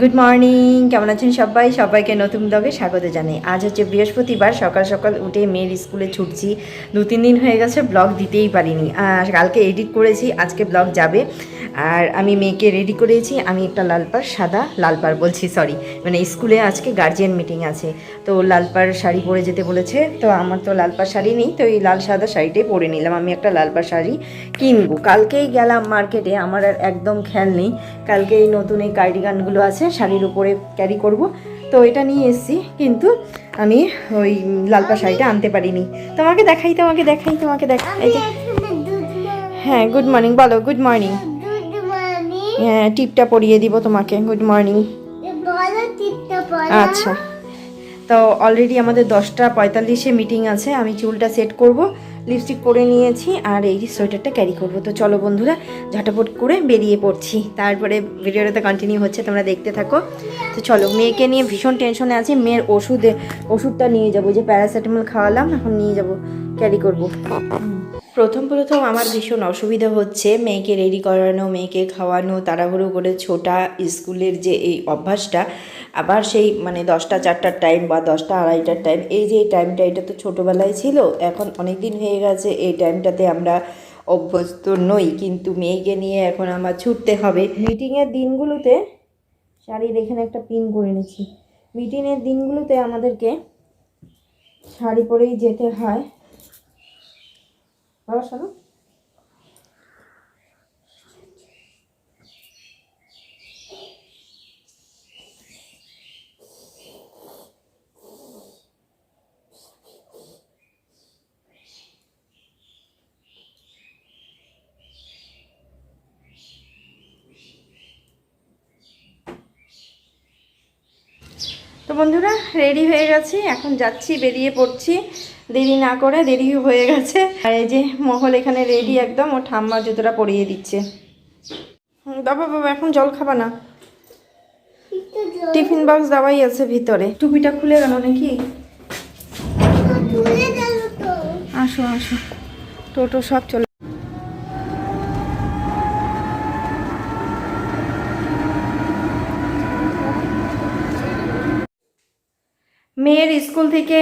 Good morning কেমন আছেন সবাই? সবাইকে নতুন ব্লগে স্বাগত জানাই। আজ হচ্ছে বৃহস্পতিবার, সকাল সকাল উঠে মেয়ের স্কুলে ছুটছি। দু, তিন দিন হয়ে গেছে ব্লগ দিতেই পারিনি। কালকে এডিট করেছি, আজকে ব্লগ যাবে। আর আমি মেয়েকে রেডি করেছি, আমি একটা লালপাড় সাদা লালপাড় বলছি সরি মানে স্কুলে আজকে গার্জিয়ান মিটিং আছে। তো লালপাড় শাড়ি পরে যেতে বলেছে, তো আমার তো লালপাড় শাড়ি নেই, তো এই লাল সাদা শাড়িটাই পরে নিলাম। আমি একটা লালপাড় শাড়ি কিনবো। কালকেই গেলাম মার্কেটে আমার আর একদম খেয়াল নেই। কালকে এই নতুন এই কার্ডিগানগুলো আছে শাড়ির উপরে ক্যারি করব। তো এটা নিয়ে এসেছি কিন্তু আমি ওই লালপা শাড়িটা আনতে পারিনি। তোমাকে দেখাই তোমাকে দেখাই তোমাকে দেখাই। হ্যাঁ গুড মর্নিং বলো গুড মর্নিং হ্যাঁ টিপটা পরিয়ে দিব তোমাকে গুড মর্নিং আচ্ছা। তো অলরেডি আমাদের দশটা পঁয়তাল্লিশে মিটিং আছে, আমি চুলটা সেট করব লিপস্টিক পরে নিয়েছি আর এই সোয়েটারটা ক্যারি করব। তো চলো বন্ধুরা, ঝটাপট করে বেরিয়ে পড়ছি। তারপরে ভিডিওটা তো কন্টিনিউ হচ্ছে, তোমরা দেখতে থাকো। তো চলো, মেয়েকে নিয়ে ভীষণ টেনশনে আছি। মেয়ের ওষুধে, ওষুধটা নিয়ে যাব, যে প্যারাসিটামল খাওয়ালাম, এখন নিয়ে যাব ক্যারি করব। প্রথম প্রথম আমার ভীষণ অসুবিধা হচ্ছে মেয়েকে রেডি করানো, মেয়েকে খাওয়ানো, তাড়াহুড়ো করে ছোটা, স্কুলের যে এই অভ্যাসটা, আবার সেই মানে দশটা, চারটার টাইম বা দশটা আড়াইটার টাইম এই যে টাইমটা এটা তো ছোটোবেলায় ছিল, এখন অনেক দিন হয়ে গেছে, এই টাইমটাতে আমরা অভ্যস্ত নই, কিন্তু মেয়েকে নিয়ে এখন আমার ছুটতে হবে। মিটিংয়ের দিনগুলোতে শাড়ির এখানে একটা পিন করে নিচ্ছি। মিটিংয়ের দিনগুলোতে আমাদেরকে শাড়ি পরেই যেতে হয়। তো বন্ধুরা রেডি হয়ে গেছি এখন যাচ্ছি বেরিয়ে পড়ছি। দেরি না করে দেরি হয়ে গেছে। আর এই যে মহল এখানে রেডি একদম ও ঠাম্মা জুতোটা পরিয়ে দিচ্ছে। দাবা বাবা বাবা এখন জল খাবা না? টিফিন বক্স দেওয়াই আছে ভিতরে। টুপিটা খুলে গেল নাকি? আসো আসো। টোটো সব চলে মেয়ের স্কুল থেকে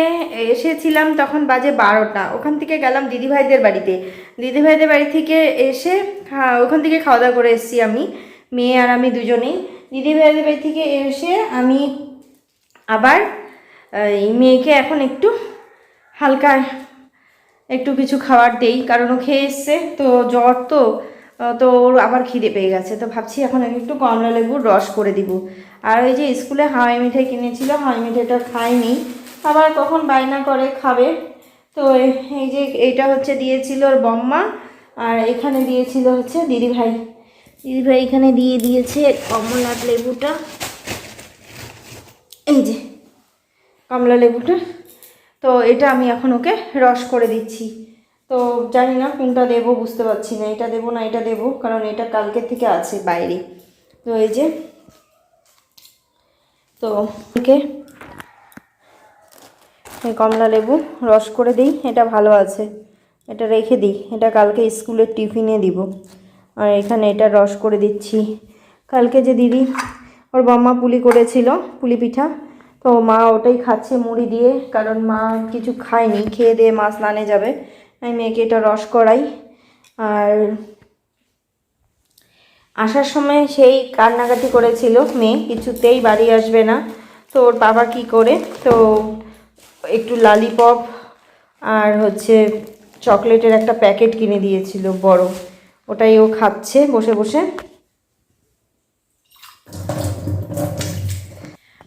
এসেছিলাম তখন বাজে বারোটা। ওখান থেকে গেলাম দিদিভাইদের বাড়িতে। দিদিভাইদের বাড়ি থেকে এসে হ্যাঁ ওখান থেকে খাওয়া দাওয়া করে এসেছি আমি, মেয়ে আর আমি দুজনেই। দিদিভাইদের বাড়ি থেকে এসে আমি আবার, এই মেয়েকে এখন একটু হালকা একটু কিছু খাবার দেই, কারণ ও খেয়ে এসছে, তো জ্বর তো তো ওর আবার খিদে পেয়ে গেছে, তো ভাবছি এখন একটু কমলা লেবুর রস করে দিব। আর ওই যে স্কুলে হাওয়াই মিঠাই কিনেছিল হাওয়াই মিঠাইটা খাইনি আবার কখন বায়না করে খাবে? তো এই যে এইটা হচ্ছে দিয়েছিল ওর বম্মা, আর এখানে দিয়েছিল হচ্ছে দিদিভাই। দিদিভাই এখানে দিয়ে দিয়েছে কমলা লেবুটা। এই যে কমলা লেবুটা। তো এটা আমি এখন ওকে রস করে দিচ্ছি। তো জানি না কোনটা দেবো, বুঝতে পারছি না। এটা দেবো না, এটা দেবো, কারণ এটা কালকের থেকে আছে বাইরে। তো এই যে তো ওকে কমলা লেবু রস করে দিই, এটা ভালো আছে। এটা রেখে দিই, এটা কালকে স্কুলের টিফিনে দিব। আর এখানে এটা রস করে দিচ্ছি। কালকে যে দিদি, ওর বাম্মা পুলি করেছিল, পুলি পিঠা। তো মা ওটাই খাচ্ছে মুড়ি দিয়ে, কারণ মা কিছু খায়নি, খেয়ে দিয়ে মাছ লানে যাবে। আমি মেয়েকে এটা রস করাই। আর আসার সময় সেই কান্নাকাটি করেছিল মেয়ে, কিছুতেই বাড়ি আসবে না। তো ওর বাবা কি করে? তো একটু লালিপপ আর হচ্ছে চকলেটের একটা প্যাকেট কিনে দিয়েছিল বড়। ওটাই ও খাচ্ছে বসে বসে।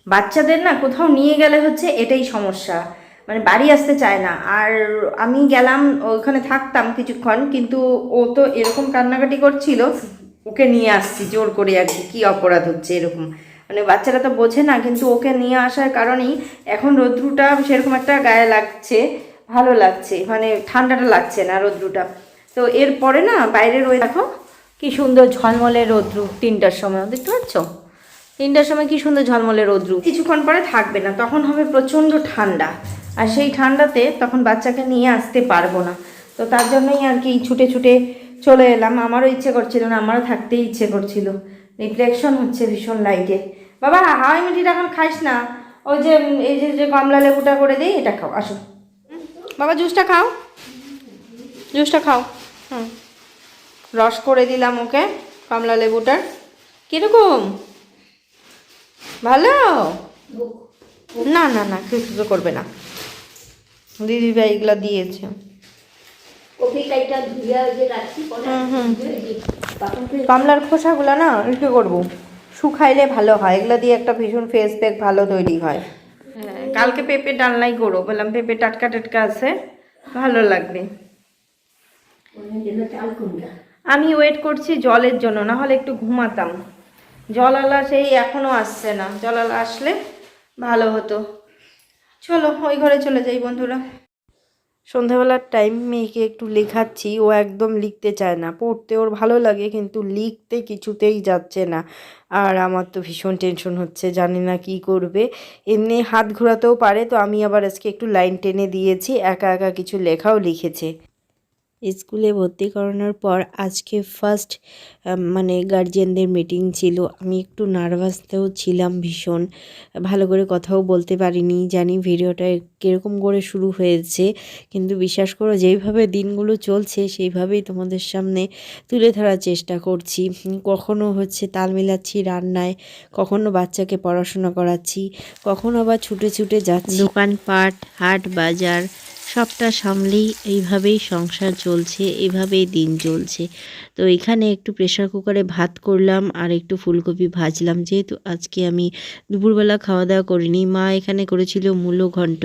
বাচ্চাদের না কোথাও নিয়ে গেলে হচ্ছে এটাই সমস্যা। মানে বাড়ি আসতে চায় না। আর আমি গেলাম, ওখানে থাকতাম কিছুক্ষণ, কিন্তু ও তো এরকম কান্নাকাটি করছিল। ওকে নিয়ে আসছি জোর করে আর কি কী অপরাধ হচ্ছে এরকম। মানে বাচ্চারা তো বোঝে না কিন্তু ওকে নিয়ে আসার কারণেই এখন রৌদ্রুটা সেরকম একটা গায়ে লাগছে ভালো লাগছে মানে ঠান্ডাটা লাগছে না রৌদ্রুটা। তো এরপরে না বাইরে রয়ে দেখো কি সুন্দর ঝলমলে রৌদ্রু তিনটার সময় দেখতে পাচ্ছ? তিনটার সময় কি সুন্দর ঝলমলে রৌদ্রু। কিছুক্ষণ পরে থাকবে না তখন হবে প্রচণ্ড ঠান্ডা। আর সেই ঠান্ডাতে তখন বাচ্চাকে নিয়ে আসতে পারব না। তো তার জন্যই আর কি ছুটে ছুটে চলে এলাম। আমারও ইচ্ছে করছিল না আমারও থাকতেই ইচ্ছে করছিল। রিফ্লেকশন হচ্ছে ভীষণ লাইটে বাবা হাওয়াই মিঠিটা এখন খাইস না? ওই যে এই যে যে কমলা লেবুটা করে দিই এটা খাও আসো। বাবা জুসটা খাও। জুসটা খাও। হুম। রস করে দিলাম ওকে কমলা লেবুটার কীরকম? ভালো? না না না কিছু তো করবে না। দিদি ভাই এগুলো দিয়েছে। কমলার খোসাগুলো না কী করব। শুকাইলে ভালো হয় এগুলো দিয়ে একটা ভীষণ ফেস প্যাক ভালো তৈরি হয়। হ্যাঁ কালকে পেঁপে ডালনাই করো বললাম পেঁপে টাটকা টাটকা আছে ভালো লাগবে। আমি ওয়েট করছি জলের জন্য না হলে একটু ঘুমাতাম। জল আলা সেই এখনও আসছে না জল আলা আসলে ভালো হতো। চলো ওই ঘরে চলে যাই বন্ধুরা। সন্ধ্যাবেলার টাইম মেয়েকে একটু লেখাচ্ছি, ও একদম লিখতে চায় না। পড়তে ওর ভালো লাগে, কিন্তু লিখতে কিছুতেই যাচ্ছে না। আর আমার তো ভীষণ টেনশন হচ্ছে, জানি না কি করবে। এমনি হাত ঘোরাতেও পারে, তো আমি আবার আজকে একটু লাইন টেনে দিয়েছি, একা একা কিছু লেখাও লিখেছে। স্কুলে ভর্তি করানোর পর আজকে ফার্স্ট মানে গার্জিয়ানদের মিটিং ছিল। আমি একটু নার্ভাসতেও ছিলাম ভীষণ। ভালো করে কথাও বলতে পারিনি। জানি ভিডিওটা কীরকম করে শুরু হয়েছে। কিন্তু বিশ্বাস করো, যেইভাবে দিনগুলো চলছে, সেইভাবেই তোমাদের সামনে তুলে ধরার চেষ্টা করছি। কখনো হচ্ছে তাল মিলাচ্ছি রান্নায়, কখনো বাচ্চাকে পড়াশোনা করাচ্ছি, কখনো আবার ছুটে ছুটে যাচ্ছি। দোকানপাট, হাট বাজার সবটা সামলেই এইভাবেই সংসার চলছে, এইভাবেই দিন চলছে। তো এখানে একটু প্রেশার কুকারে ভাত করলাম আর একটু ফুলকপি ভাজলাম। যেহেতু আজকে আমি দুপুরবেলা খাওয়া দাওয়া করিনি, মা এখানে করেছিল মূলো ঘন্ট,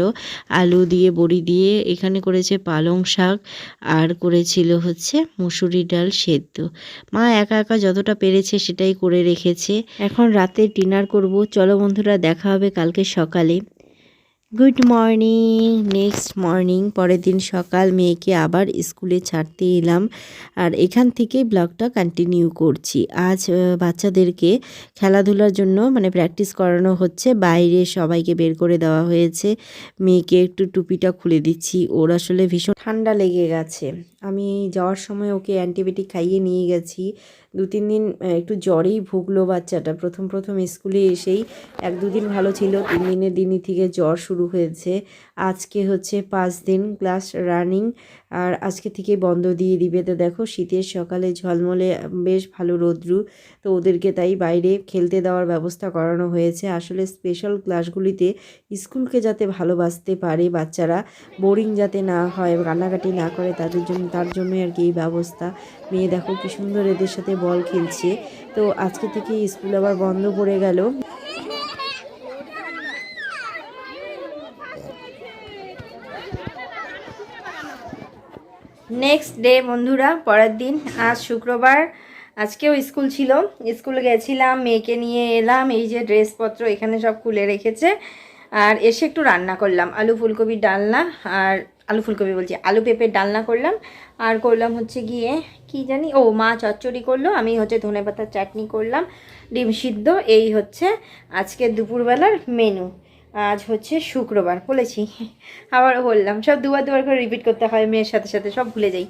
আলু দিয়ে, বড়ি দিয়ে, এখানে করেছে পালং শাক আর করেছিল হচ্ছে মুসুরি ডাল সেদ্ধ। মা একা একা যতটা পেরেছে সেটাই করে রেখেছে। এখন রাতে ডিনার করব। চলো বন্ধুরা, দেখা হবে কালকে সকালে। গুড মর্নিং নেক্সট মর্নিং পরের দিন সকাল, মেয়েকে আবার স্কুলে ছাড়তে এলাম। আর এখান থেকেই ব্লগটা কন্টিনিউ করছি। আজ বাচ্চাদেরকে খেলাধুলার জন্য মানে প্র্যাকটিস করানো হচ্ছে। বাইরে সবাইকে বের করে দেওয়া হয়েছে। মেয়েকে একটু টুপিটা খুলে দিচ্ছি। ওর আসলে ভীষণ ঠান্ডা লেগে গেছে। আমি যাওয়ার সময় ওকে অ্যান্টিবায়োটিক খাইয়ে নিয়ে গেছি। দু তিন দিন একটু জ্বরেই ভুগলো বাচ্চাটা। প্রথম প্রথম স্কুলে এসেই এক দুদিন ভালো ছিল, তিন দিনের দিনই থেকে জ্বর শুরু হয়েছে। আজকে হচ্ছে পাঁচ দিন ক্লাস রানিং, আর আজকে থেকে বন্ধ দিয়ে দিবে। তো দেখো, শীতের সকালে ঝলমলে, বেশ ভালো রোদ্রু। তো ওদেরকে তাই বাইরে খেলতে দেওয়ার ব্যবস্থা করানো হয়েছে। আসলে স্পেশাল ক্লাসগুলিতে স্কুলকে যাতে ভালোবাসতে পারে বাচ্চারা বোরিং যাতে না হয়, কান্নাকাটি না করে, তাদের জন্য তার জন্যই আর কি এই ব্যবস্থা। মেয়ে দেখো কি সুন্দর এদের সাথে বল খেলছে। তো আজকে থেকে স্কুল আবার বন্ধ পড়ে গেল। নেক্সট ডে বন্ধুরা, পরের দিন, আজ শুক্রবার, আজকেও স্কুল ছিল। স্কুলে গেছিলাম, মেয়েকে নিয়ে এলাম, এই যে ড্রেসপত্র এখানে সব খুলে রেখেছে। আর এসে একটু রান্না করলাম, আলু ফুলকপির ডালনা আর আলু ফুলকপি বলছি। আলু পেঁপের ডালনা করলাম। আর করলাম হচ্ছে গিয়ে কি জানি? ও, মা চচ্চড়ি করল। আমি হচ্ছে ধনে পাতার চাটনি করলাম। ডিম সিদ্ধ। এই হচ্ছে আজকে দুপুরবেলার মেনু আজ হচ্ছে শুক্রবার, বলেছি। আবার বললাম, সব দুবার দুবার করে রিপিট করতে হয়, মেয়ের সাথে সাথে সব ভুলে যাই।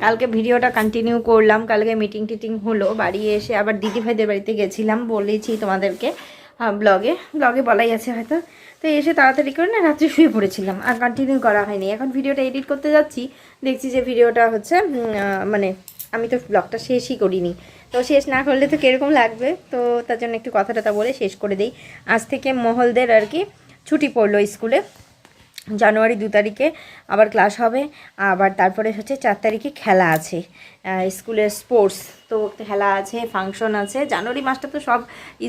কালকে ভিডিওটা কন্টিনিউ করলাম। কালকে মিটিং টিটিং হলো, বাড়ি এসে আবার দিদি ভাইদের বাড়িতে গেছিলাম বলেছি তোমাদেরকে। ব্লগে ব্লগে বলাই আছে হয়তো। তো এসে তাড়াতাড়ি করে না রাত্রে শুয়ে পড়েছিলাম। আর কন্টিনিউ করা হয়নি। এখন ভিডিওটা এডিট করতে যাচ্ছি। দেখছি যে ভিডিওটা হচ্ছে মানে আমি তো ব্লগটা শেষই করিনি। তো শেষ না করলে তো কীরকম লাগবে? তো তার জন্য একটু কথাটা বলে শেষ করে দিই। আজ থেকে মহলদের আর কি ছুটি পড়ল স্কুলে। জানুয়ারি দু তারিখে আবার ক্লাস হবে, আবার তারপরে হচ্ছে চার তারিখে খেলা আছে স্কুলের স্পোর্টস তো খেলা আছে ফাংশন আছে, জানুয়ারি মাসটা তো সব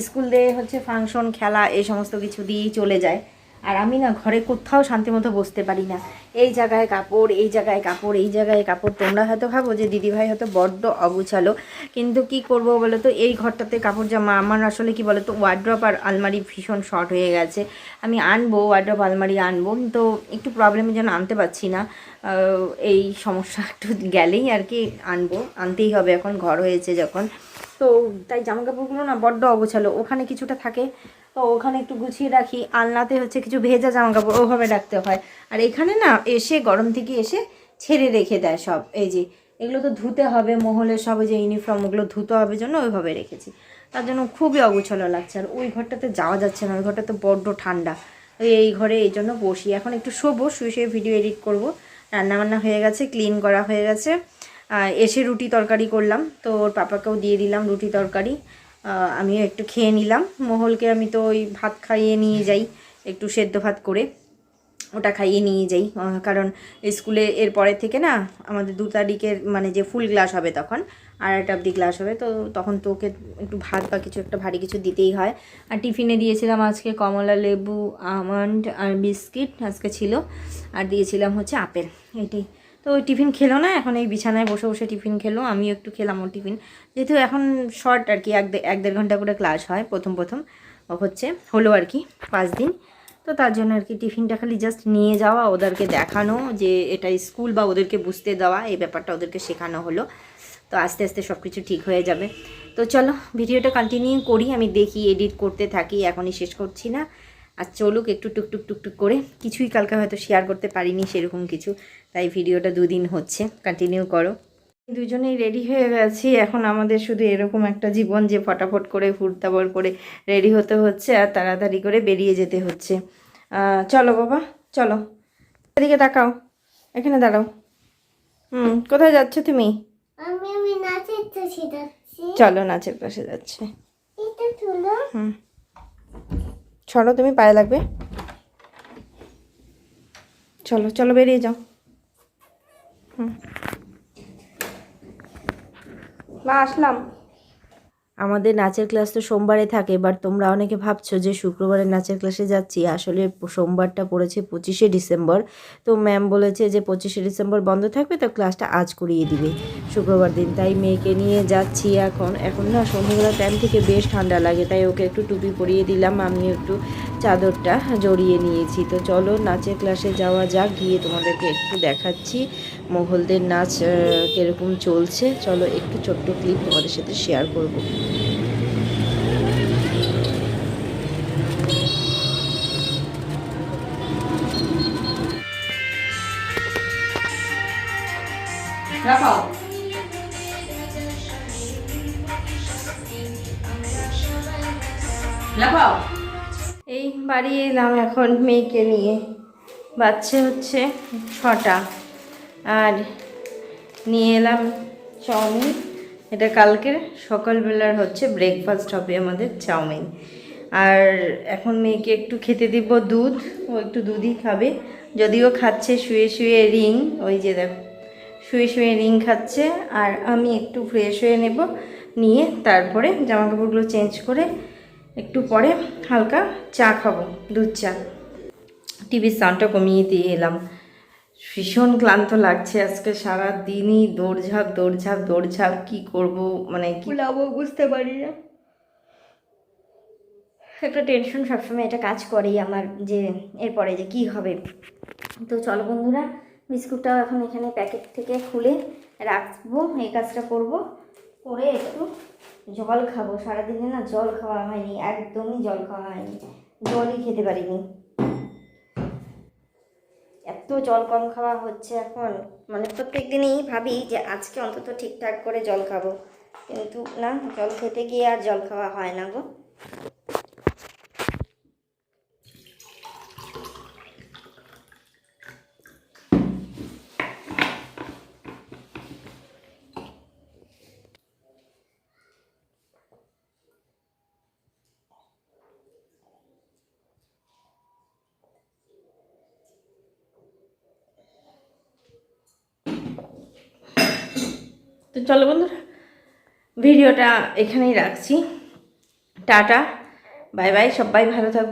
স্কুল দিয়ে হচ্ছে ফাংশন খেলা, এই সমস্ত কিছু দিয়েই চলে যায়। আর আমি না ঘরে কোথাও শান্তিমতো বসতে পারি না। এই জায়গায় কাপড়, এই জায়গায় কাপড়, এই জায়গায় কাপড়। তোমরা হয়তো ভাবো যে দিদিভাই হয়তো বড্ড অগুছালো। কিন্তু কি করব বলো তো এই ঘরটাতে কাপড় জামা, আমার আসলে কি বলো তো ওয়ার্ড্রপ আর আলমারি ভীষণ শর্ট হয়ে গেছে। আমি আনব ওয়ার্ড্রপ আলমারি আনব। তো একটু প্রবলেমের জন্য আনতে পারছি না। এই সমস্যা একটু গেলেই আর কি আনব। আনতেই হবে এখন, ঘর হয়েছে যখন। তো তাই জামা কাপড়গুলো না বড্ড অগোছালো। ওখানে কিছুটা থাকে। তো ওখানে একটু গুছিয়ে রাখি। আলনাতে হচ্ছে কিছু ভেজা জামা কাপড় ওভাবে রাখতে হয়। আর এখানে না এসে গরম থেকে এসে ছেড়ে রেখে দেয় সব। এই যে, এগুলো তো ধুতে হবে মহলের সব যে ইউনিফর্ম ওগুলো ধুতে হবে জন্য ওইভাবে রেখেছি। তার জন্য খুবই অগুছালো লাগছে। আর ওই ঘরটাতে যাওয়া যাচ্ছে না, ওই ঘরটাতে বড্ড ঠান্ডা। এই ঘরে এই জন্য বসি। এখন একটু শোবো, শুয়ে শুয়ে ভিডিও এডিট করব। রান্নাবান্না হয়ে গেছে ক্লিন করা হয়ে গেছে। এসে রুটি তরকারি করলাম। তো ওর পাপাকেও দিয়ে দিলাম রুটি তরকারি। আমিও একটু খেয়ে নিলাম। মহলকে আমি তো ওই ভাত খাইয়ে নিয়ে যাই, একটু সেদ্ধ ভাত করে। ওটা খাইয়ে নিয়ে যাই। কারণ স্কুলে এর পরের থেকে না আমাদের দু তারিখের মানে যে ফুল গ্লাস হবে তখন আড়াইটা অবধি গ্লাস হবে, তো তখন তো ওকে একটু ভাত বা কিছু একটা ভারী কিছু দিতেই হয়। আর টিফিনে দিয়েছিলাম আজকে কমলা লেবু, আমন্ড আর বিস্কিট আজকে ছিল, আর দিয়েছিলাম হচ্ছে আপেল এটাই তো ওই টিফিন খেলো না, এখন এই বিছানায় বসে বসে টিফিন খেলো, আমিও একটু খেলাম ওর টিফিন। যেহেতু এখন শর্ট আর কি, এক দেড় ঘণ্টা করে ক্লাস হয় প্রথম প্রথম হচ্ছে হলো আর কি পাঁচ দিন। তো তার জন্য আর কি টিফিনটা খালি জাস্ট নিয়ে যাওয়া, ওদেরকে দেখানো যে এটা স্কুল বা ওদেরকে বুঝতে দেওয়া, এই ব্যাপারটা ওদেরকে শেখানো হলো। তো আস্তে আস্তে সব কিছু ঠিক হয়ে যাবে। তো চলো, ভিডিওটা কন্টিনিউ করি, আমি দেখি এডিট করতে থাকি, এখনই শেষ করছি না। আর চলুক, একটু টুকটুক টুকটুক করে। কিছুই কালকে হয়তো শেয়ার করতে পারিনি সেরকম কিছু, তাই ভিডিওটা দুদিন হচ্ছে। কন্টিনিউ করো। দুজনেই রেডি হয়ে গেছি। এখন আমাদের শুধু এরকম একটা জীবন যে ফটাফট করে ফুটতাবর করে রেডি হতে হচ্ছে আর তাড়াতাড়ি করে বেরিয়ে যেতে হচ্ছে। চলো বাবা চলো। এদিকে তাকাও এখানে দাঁড়াও। হুম কোথায় যাচ্ছ তুমি? চলো নাচের পাশে যাচ্ছে। হুম। চলো তুমি পায়ে লাগবে। চলো চলো বেরিয়ে যাও। হুম। মা, আসলাম। আমাদের নাচের ক্লাস তো সোমবারে থাকে বাট তোমরা অনেকে ভাবছ যে শুক্রবারে নাচের ক্লাসে যাচ্ছি। আসলে সোমবারটা পড়েছে পঁচিশে ডিসেম্বর। তো ম্যাম বলেছে যে পঁচিশে ডিসেম্বর বন্ধ থাকবে, তো ক্লাসটা আজ করিয়ে দিবে। শুক্রবার দিন তাই মেয়েকে নিয়ে যাচ্ছি এখন। এখন না সন্ধ্যেবেলা টাইম থেকে বেশ ঠান্ডা লাগে, তাই ওকে একটু টুপি পরিয়ে দিলাম। আমি একটু চাদরটা জড়িয়ে নিয়েছি। তো চলো নাচের ক্লাসে যাওয়া যাক, গিয়ে তোমাদেরকে একটু দেখাচ্ছি মোঘলদের নাচ কীরকম চলছে। চলো একটু ছোট্ট ক্লিপ তোমাদের সাথে শেয়ার করব। রাখাও এই বাড়ি এলাম এখন মেয়েকে নিয়ে। বাচ্চা হচ্ছে ছটা। আর নিয়ে এলাম চাউমিন। এটা কালকের সকালবেলার হচ্ছে ব্রেকফাস্ট হবে আমাদের চাউমিন। আর এখন মেয়েকে একটু খেতে দিব দুধ। ও একটু দুধই খাবে। যদিও খাচ্ছে, শুয়ে শুয়ে রিং, ওই যে দেখো, শুয়ে শুয়ে রিং খাচ্ছে। আর আমি একটু ফ্রেশ হয়ে নেব। নিয়ে তারপরে জামা কাপড়গুলো চেঞ্জ করে একটু পরে হালকা চা খাব দুধ চা। টিভির সাউন্ডটা কমিয়ে দিয়ে এলাম। ভীষণ ক্লান্ত লাগছে আজকে সারা দিনই দৌড়ঝাঁপ দৌড়ঝাঁপ দৌড়ঝাঁপ কি করব মানে কি লাবো বুঝতে পারি না। একটা টেনশন সবসময় এটা কাজ করেই আমার যে এরপরে যে কি হবে। তো চলো বন্ধুরা বিস্কুটটাও এখন এখানে প্যাকেট থেকে খুলে রাখব এই কাজটা করব। করে একটু জল খাব। সারাদিনে না জল খাওয়া হয়নি, একদমই জল খাওয়া হয়নি। জলই খেতে পারিনি। এত জল কম খাওয়া হচ্ছে এখন। মানে প্রত্যেক দিনই ভাবি যে আজকে অন্তত ঠিকঠাক করে জল খাব। কিন্তু না, জল খেতে গিয়ে আর জল খাওয়া হয় না গো। তো চলো বন্ধুরা ভিডিওটা এখানেই রাখছি। টাটা বাই বাই সবাই ভালো থাকবে।